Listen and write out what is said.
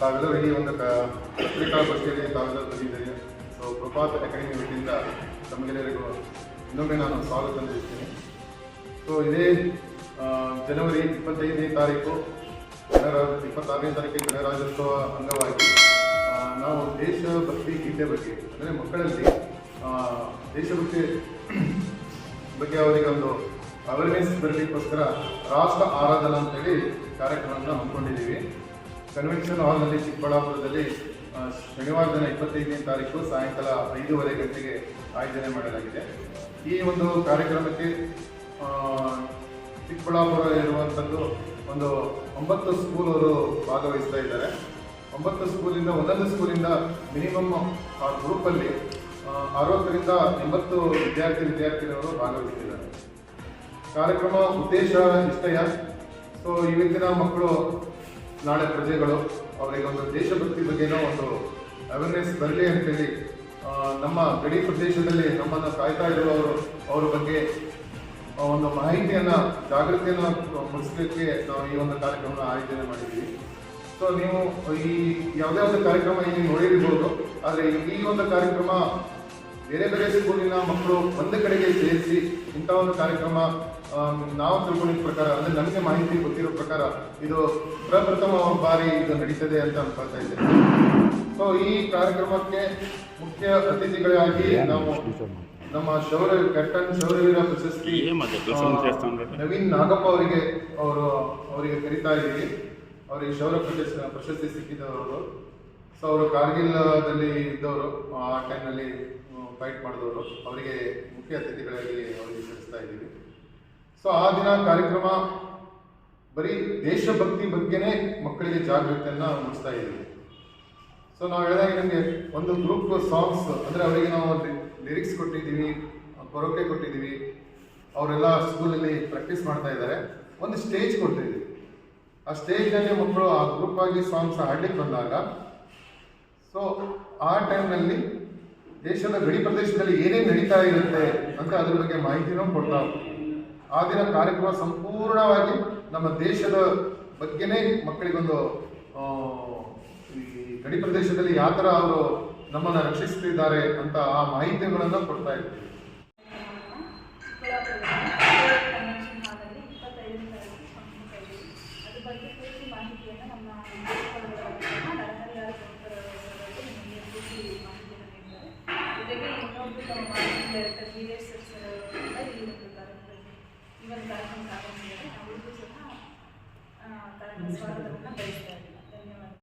ತಾವೆಲ್ಲರೂ ಇಡೀ ಒಂದು ಪತ್ರಿಕಾ ಪತ್ರಿಕಾಗೋಷ್ಠಿಯಲ್ಲಿ ತಾವೆಲ್ಲರೂ ಬಂದಿದ್ದೀರಿ. ಸೊ ಪ್ರಭಾತ್ ಅಕಾಡೆಮಿ ವತಿಯಿಂದ ತಮಗೆಲ್ಲರಿಗೂ ಇನ್ನೊಮ್ಮೆ ನಾನು ಸ್ವಾಗತ ನೀಡ್ತೀನಿ ಸೊ ಇದೇ ಜನವರಿ ಇಪ್ಪತ್ತೈದನೇ ತಾರೀಕು ಗಣರಾಜ ಇಪ್ಪತ್ತಾರನೇ ತಾರೀಕು ಗಣರಾಜ್ಯೋತ್ಸವ ಅಂಗವಾಗಿ ನಾವು ದೇಶಭಕ್ತಿ ಗೀತೆ ಬಗ್ಗೆ, ಅಂದರೆ ಮಕ್ಕಳಲ್ಲಿ ದೇಶಭಕ್ತಿ ಬಗ್ಗೆ ಅವರಿಗೆ ಒಂದು ಅವೇರ್ನೆಸ್ ಬರಲಿಕ್ಕೋಸ್ಕರ ರಾಷ್ಟ್ರ ಆರಾಧನಾ ಅಂತೇಳಿ ಕಾರ್ಯಕ್ರಮವನ್ನು ಹಮ್ಮಿಕೊಂಡಿದ್ದೀವಿ. ಕನ್ವೆನ್ಷನ್ ಹಾಲ್ನಲ್ಲಿ ಚಿಕ್ಕಬಳ್ಳಾಪುರದಲ್ಲಿ ಶನಿವಾರ ದಿನ ಇಪ್ಪತ್ತೈದನೇ ತಾರೀಕು ಸಾಯಂಕಾಲ ಐದೂವರೆ ಗಂಟೆಗೆ ಆಯೋಜನೆ ಮಾಡಲಾಗಿದೆ. ಈ ಒಂದು ಕಾರ್ಯಕ್ರಮಕ್ಕೆ ಚಿಕ್ಕಬಳ್ಳಾಪುರ ಇರುವಂಥದ್ದು ಒಂದು ಒಂಬತ್ತು ಸ್ಕೂಲ್ ಅವರು ಭಾಗವಹಿಸ್ತಾ ಇದ್ದಾರೆ. ಒಂಬತ್ತು ಸ್ಕೂಲಿಂದ ಒಂದೊಂದು ಸ್ಕೂಲಿಂದ ಮಿನಿಮಮ್ ಆ ಗ್ರೂಪಲ್ಲಿ ಅರವತ್ತರಿಂದ ಎಂಬತ್ತು ವಿದ್ಯಾರ್ಥಿ ವಿದ್ಯಾರ್ಥಿನಿಯವರು ಭಾಗವಹಿಸಿದ್ದಾರೆ. ಕಾರ್ಯಕ್ರಮ ಉದ್ದೇಶ ಇಷ್ಟಯ ಸೊ ಇವತ್ತಿನ ಮಕ್ಕಳು ನಾಳೆ ಪ್ರಜೆಗಳು ಅವರಿಗೆ ಒಂದು ದೇಶಭಕ್ತಿ ಬಗ್ಗೆನೋ ಒಂದು ಅವೇರ್ನೆಸ್ ಬರಲಿ ಅಂತೇಳಿ ನಮ್ಮ ಗಡಿ ಪ್ರದೇಶದಲ್ಲಿ ನಮ್ಮನ್ನು ಕಾಯ್ತಾ ಇರುವವರು, ಅವರ ಬಗ್ಗೆ ಒಂದು ಮಾಹಿತಿಯನ್ನು, ಜಾಗೃತಿಯನ್ನು ಮೂಡಿಸಲಿಕ್ಕೆ ನಾವು ಈ ಒಂದು ಕಾರ್ಯಕ್ರಮನ ಆಯೋಜನೆ ಮಾಡಿದ್ದೀವಿ. ಸೊ ನೀವು ಈ ಯಾವುದೇ ಒಂದು ಕಾರ್ಯಕ್ರಮ ಇಲ್ಲಿ ನೋಡಿರ್ಬೋದು, ಆದರೆ ಈ ಒಂದು ಕಾರ್ಯಕ್ರಮ ಬೇರೆ ಬೇರೆ ಸ್ಕೂಲಿನ ಮಕ್ಕಳು ಒಂದು ಕಡೆಗೆ ಸೇರಿಸಿ ಇಂಥ ಒಂದು ಕಾರ್ಯಕ್ರಮ ನಾವು ತಿಳ್ಕೊಂಡಿದ್ದ ಪ್ರಕಾರ ಅಂದರೆ ನಮಗೆ ಮಾಹಿತಿ ಗೊತ್ತಿರೋ ಪ್ರಕಾರ ಇದು ಪ್ರಪ್ರಥಮ ಬಾರಿ ಇದು ನಡೀತದೆ ಅಂತ ಅನ್ಕೊಳ್ತಾ ಇದ್ದೇನೆ. ಸೊ ಈ ಕಾರ್ಯಕ್ರಮಕ್ಕೆ ಮುಖ್ಯ ಅತಿಥಿಗಳಾಗಿ ನಾವು ನಮ್ಮ ಶೌರ್ಯ ಕ್ಯಾಪ್ಟನ್ ಶೌರ್ಯವೀರ ಪ್ರಶಸ್ತಿ ನವೀನ್ ನಾಗಪ್ಪ ಅವರಿಗೆ ಅವರು ಅವರಿಗೆ ಕರಿತಾ ಇದ್ದೀವಿ. ಅವರಿಗೆ ಶೌರ್ಯ ಪ್ರಶಸ್ತಿ ಪ್ರಶಸ್ತಿ ಸಿಕ್ಕಿದವರು ಸೊ ಅವರು ಕಾರ್ಗಿಲ್ದಲ್ಲಿ ಇದ್ದವರು ಆ ಟೈಮ್ನಲ್ಲಿ ಫೈಟ್ ಮಾಡಿದವರು. ಅವರಿಗೆ ಮುಖ್ಯ ಅತಿಥಿಗಳಾಗಿ ಅವರಿಗೆ ಕಳಿಸ್ತಾ ಇದ್ದೀವಿ. ಸೊ ಆ ದಿನ ಕಾರ್ಯಕ್ರಮ ಬರೀ ದೇಶಭಕ್ತಿ ಬಗ್ಗೆನೇ ಮಕ್ಕಳಿಗೆ ಜಾಗೃತಿಯನ್ನ ಮೂಡಿಸ್ತಾ ಇದ್ದೀವಿ. ಸೊ ನಾವು ಹೇಳಿದಾಗ ನಿಮಗೆ ಒಂದು ಗ್ರೂಪ್ ಸಾಂಗ್ಸ್ ಅಂದರೆ ಅವರಿಗೆ ನಾವು ಲಿರಿಕ್ಸ್ ಕೊಟ್ಟಿದ್ದೀವಿ ಬರೋಕೆ ಕೊಟ್ಟಿದ್ದೀವಿ. ಅವರೆಲ್ಲ ಸ್ಕೂಲಲ್ಲಿ ಪ್ರಾಕ್ಟೀಸ್ ಮಾಡ್ತಾ ಇದ್ದಾರೆ. ಒಂದು ಸ್ಟೇಜ್ ಕೊಟ್ಟಿದ್ದೀವಿ ಆ ಸ್ಟೇಜ್ನಲ್ಲಿ ಮಕ್ಕಳು ಆ ಗ್ರೂಪ್ ಆಗಿ ಸಾಂಗ್ಸ್ ಹಾಡ್ಲಿಕ್ಕೆ ಬಂದಾಗ ಸೊ ಆ ಟೈಮ್ನಲ್ಲಿ ದೇಶದ ಗಡಿ ಪ್ರದೇಶದಲ್ಲಿ ಏನೇನು ನಡೀತಾ ಇರುತ್ತೆ ಅಂತ ಅದ್ರ ಬಗ್ಗೆ ಮಾಹಿತಿನೂ ಕೊಡ್ತಾ. ಆ ದಿನ ಕಾರ್ಯಕ್ರಮ ಸಂಪೂರ್ಣವಾಗಿ ನಮ್ಮ ದೇಶದ ಬಗ್ಗೆನೇ ಮಕ್ಕಳಿಗೊಂದು ಈ ಗಡಿ ಪ್ರದೇಶದಲ್ಲಿ ಯಾವ ಥರ ಅವರು ನಮ್ಮನ್ನು ರಕ್ಷಿಸ್ತಿದ್ದಾರೆ ಅಂತ ಆ ಮಾಹಿತಿಗಳನ್ನು ಕೊಡ್ತಾ ಇದ್ದೀವಿ ಡೈರೆಕ್ಟರ್ ವೀರೇಶ್ ಸರ್ ಕೂಡ ಈ ಒಂದು ಕಾರ್ಯಕ್ರಮದಲ್ಲಿ ಈ ಒಂದು ಕಾರ್ಯಕ್ರಮ ಆಗಮಿಸಿದ್ದಾರೆ ಅವರಿಗೂ ಸಹ ಆ, ಕಾರ್ಯಕ್ರಮ ಸ್ವಾಗತವನ್ನು ಬಯಸ್ತಾ ಇದ್ದಾರೆ